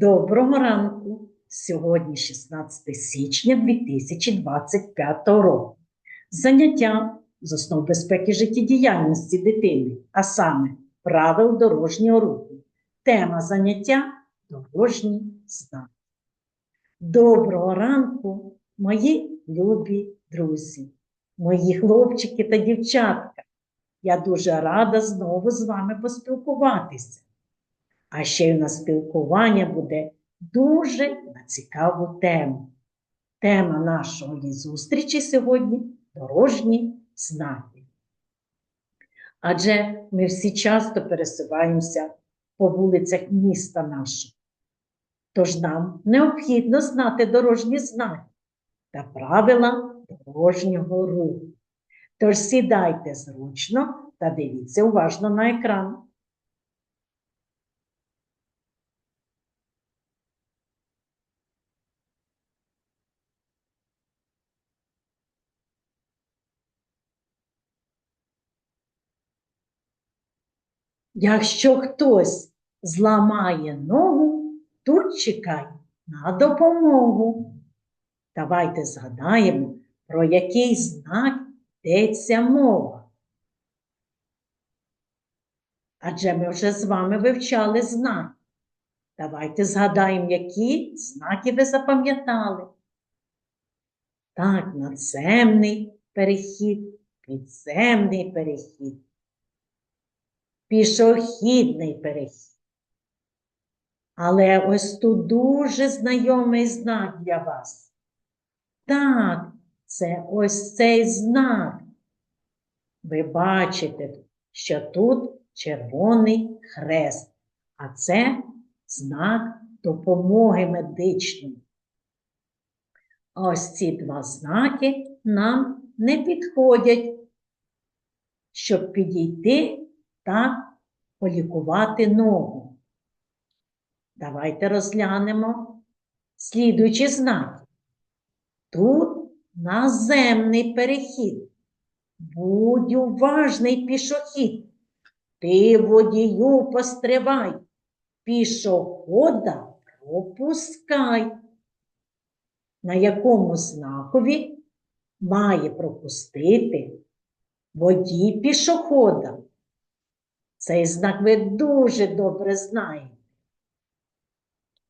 Доброго ранку! Сьогодні 16 січня 2025 року. Заняття з основ безпеки життєдіяльності дитини, а саме правил дорожнього руху. Тема заняття дорожні знаки. Доброго ранку, мої любі друзі, мої хлопчики та дівчатка. Я дуже рада знову з вами поспілкуватися. А ще й у нас спілкування буде дуже на цікаву тему. Тема нашої зустрічі сьогодні дорожні знаки. Адже ми всі часто пересуваємося по вулицях міста нашого. Тож нам необхідно знати дорожні знаки та правила дорожнього руху. Тож сідайте зручно та дивіться уважно на екран. Якщо хтось зламає ногу, тут чекай на допомогу. Давайте згадаємо, про який знак йдеться мова. Адже ми вже з вами вивчали знаки. Давайте згадаємо, які знаки ви запам'ятали. Так, надземний перехід, підземний перехід пішохідний перехід. Але ось тут дуже знайомий знак для вас. Так, це ось цей знак. Ви бачите, що тут червоний хрест, а це знак допомоги медичної. ось ці два знаки нам не підходять, щоб підійти та полікувати ногу. Давайте розглянемо слідуючі знаки. Тут наземний перехід. Будь уважний пішохід. Ти водію постривай, пішохода пропускай. На якому знакові має пропустити водій пішохода? Цей знак ви дуже добре знаєте.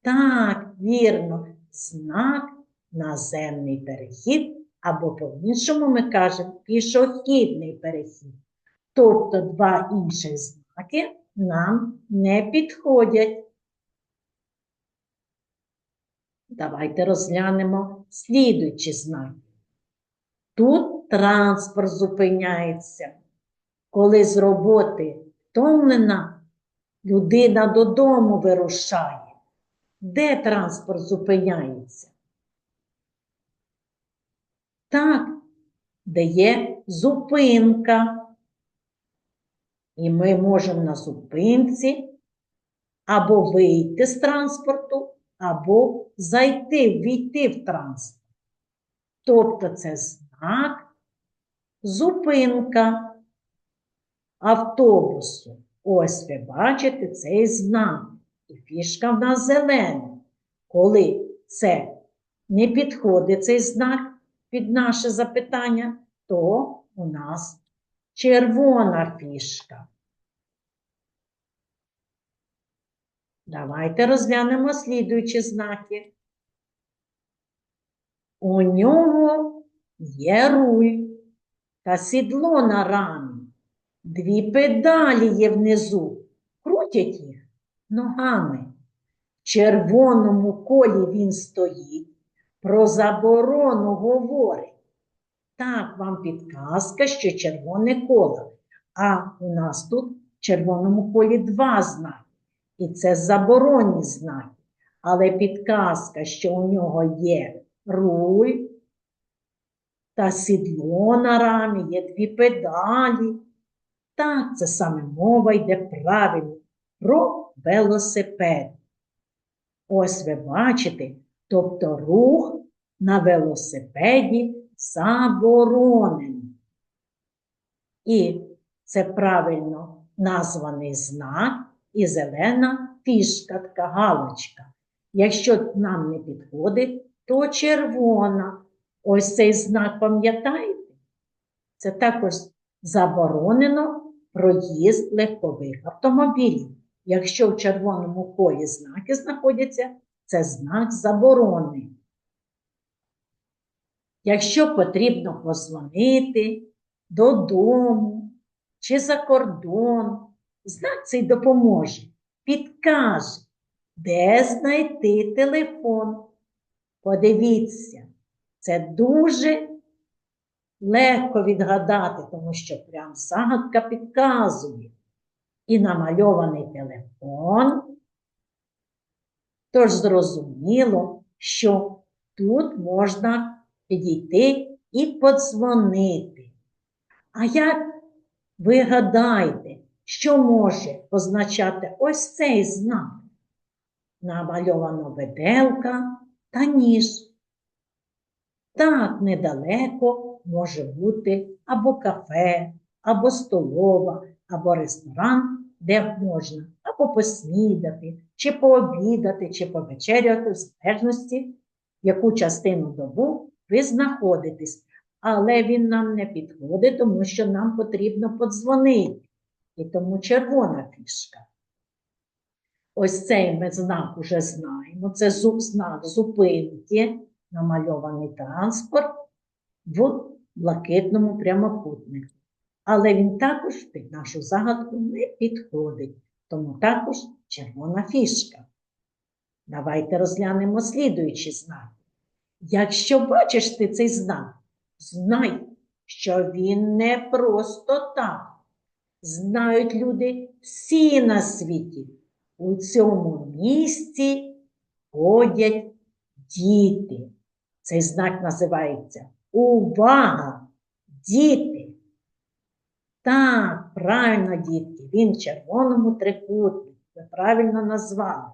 Так, вірно, знак наземний перехід, або по-іншому ми кажемо пішохідний перехід. Тобто два інших знаки нам не підходять. Давайте розглянемо слідуючі знаки. Тут транспорт зупиняється, коли з роботи втомлена, людина додому вирушає. Де транспорт зупиняється? Так, де є зупинка. І ми можемо на зупинці або вийти з транспорту, або зайти, війти в транспорт. Тобто це знак зупинка автобусу. Ось ви бачите цей знак. І фішка в нас зелена. Коли це не підходить цей знак під наше запитання, то у нас червона фішка. Давайте розглянемо слідуючі знаки. У нього є руль та сідло на рамі. Дві педалі є внизу, крутять їх ногами. В червоному колі він стоїть, про заборону говорить. Так, вам підказка, що червоне коло. А у нас тут в червоному колі два знаки. І це заборонні знаки. Але підказка, що у нього є руль та сідло на рамі, є дві педалі. Так, це саме мова йде правильно про велосипед. Ось ви бачите, тобто рух на велосипеді заборонений. І це правильно названий знак і зелена фішка така галочка. Якщо нам не підходить, то червона. Ось цей знак, пам'ятаєте? Це також заборонено проїзд легкових автомобілів. Якщо в червоному колі знаки знаходяться, це знак заборони. Якщо потрібно позвонити додому чи за кордон, знак цей допоможе, підкаже, де знайти телефон. Подивіться, це дуже легко відгадати, тому що прям загадка підказує. І намальований телефон. Тож зрозуміло, що тут можна підійти і подзвонити. А як ви гадаєте, що може означати ось цей знак? Намальовано виделка та ніж. Так недалеко може бути або кафе, або столова, або ресторан, де можна або поснідати, чи пообідати, чи повечеряти, в залежності, яку частину добу ви знаходитесь. Але він нам не підходить, тому що нам потрібно подзвонити. І тому червона фішка. Ось цей ми знак уже знаємо. Це знак зупинки, намальований транспорт в блакитному прямокутнику. Але він також під нашу загадку не підходить, тому також червона фішка. Давайте розглянемо слідуючі знаки. Якщо бачиш ти цей знак, знай, що він не просто так. Знають люди всі на світі. У цьому місці ходять діти. Цей знак називається Увага! Діти! Так, правильно, дітки, він в червоному трикутнику. Ви правильно назвали.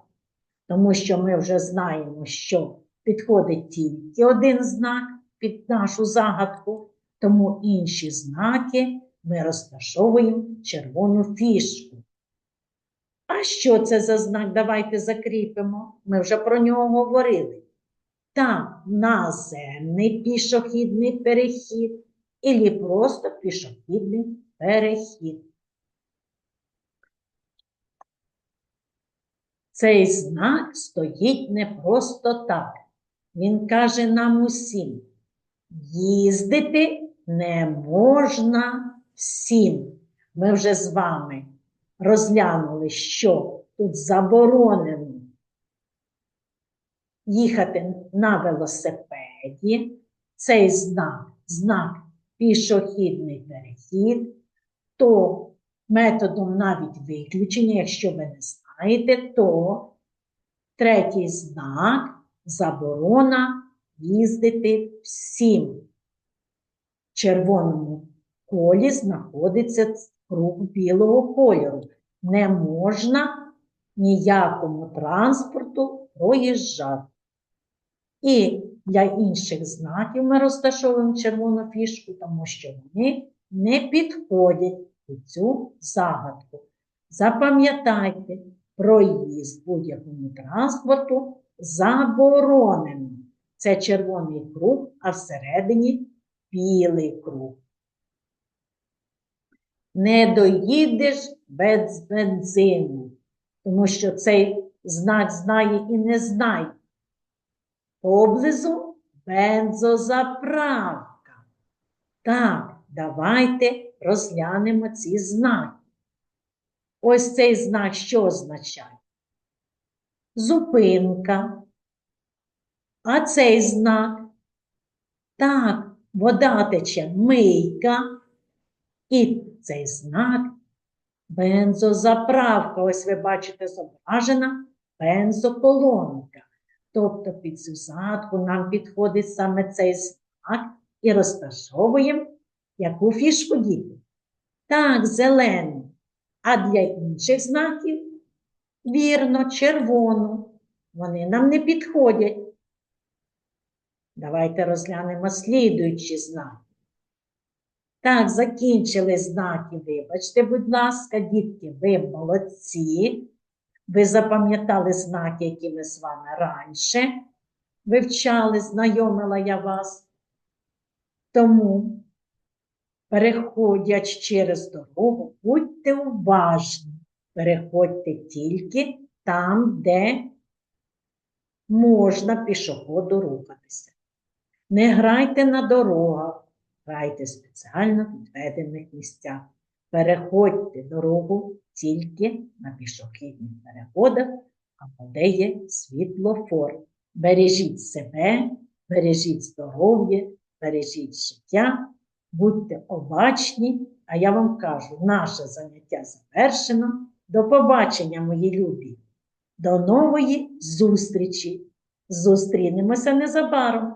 Тому що ми вже знаємо, що підходить тільки один знак під нашу загадку, тому інші знаки ми розташовуємо червону фішку. А що це за знак? Давайте закріпимо. Ми вже про нього говорили. Так, наземний пішохідний перехід, і просто пішохідний перехід. Цей знак стоїть не просто так. Він каже нам усім: їздити не можна всім. Ми вже з вами розглянули, що тут заборонено їхати на велосипеді. Цей знак, знак пішохідний перехід, то методом навіть виключення, якщо ви не знаєте, то третій знак заборона їздити всім. В червоному колі знаходиться круг білого кольору. Не можна ніякому транспорту проїжджати. І для інших знаків ми розташовуємо червону фішку, тому що вони не підходять у цю загадку. Запам'ятайте, проїзд будь-якому транспорту заборонено. Це червоний круг, а всередині білий круг. Не доїдеш без бензину, тому що цей знак знає і не знає. Поблизу бензозаправка. Так, давайте розглянемо ці знаки. Ось цей знак що означає? Зупинка. А цей знак? Так, вода тече мийка. І цей знак бензозаправка. Ось ви бачите зображена бензоколонка. Тобто під цю загадку нам підходить саме цей знак і розташовуємо яку фішку діти? Так, зелену. А для інших знаків, вірно, червону. Вони нам не підходять. Давайте розглянемо слідуючі знаки. Так, закінчили знаки. Вибачте, будь ласка, дітки, ви молодці. Ви запам'ятали знаки, які ми з вами раніше вивчали, знайомила я вас. Тому, переходячи через дорогу, будьте уважні, переходьте тільки там, де можна пішоходу рухатися. Не грайте на дорогах, грайте в спеціально відведених місцях. Переходьте дорогу тільки на пішохідних переходах або де є світлофор. Бережіть себе, бережіть здоров'я, бережіть життя, будьте обачні, а я вам кажу, наше заняття завершено. До побачення, мої любі! До нової зустрічі! Зустрінемося незабаром!